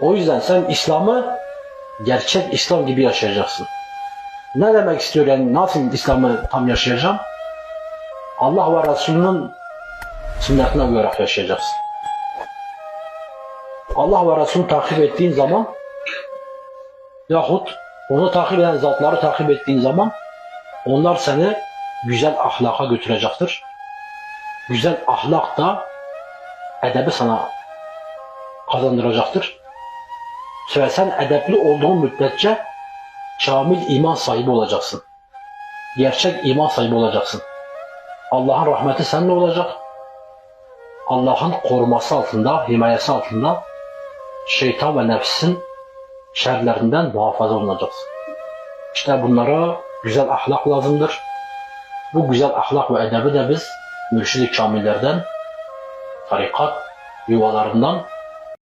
O yüzden sen İslam'ı gerçek İslam gibi yaşayacaksın. Ne demek istiyor yani nasıl İslam'ı tam yaşayacağım? Allah ve Resulünün sünnetine uyarak yaşayacaksın. Allah ve Resulünü takip ettiğin zaman yahut onu takip eden zatları takip ettiğin zaman onlar seni güzel ahlaka götürecektir. Güzel ahlak da edebi sana kazandıracaktır. Ve sen edepli olduğun müddetçe kamil iman sahibi olacaksın. Gerçek iman sahibi olacaksın. Allah'ın rahmeti seninle olacak. Allah'ın koruması altında, himayesi altında şeytan ve nefsin şerlerinden muhafaza olunacaksın. İşte bunlara güzel ahlak lazımdır. Bu güzel ahlak ve edebi de biz mürşid-i kamillerden, tarikat yuvalarından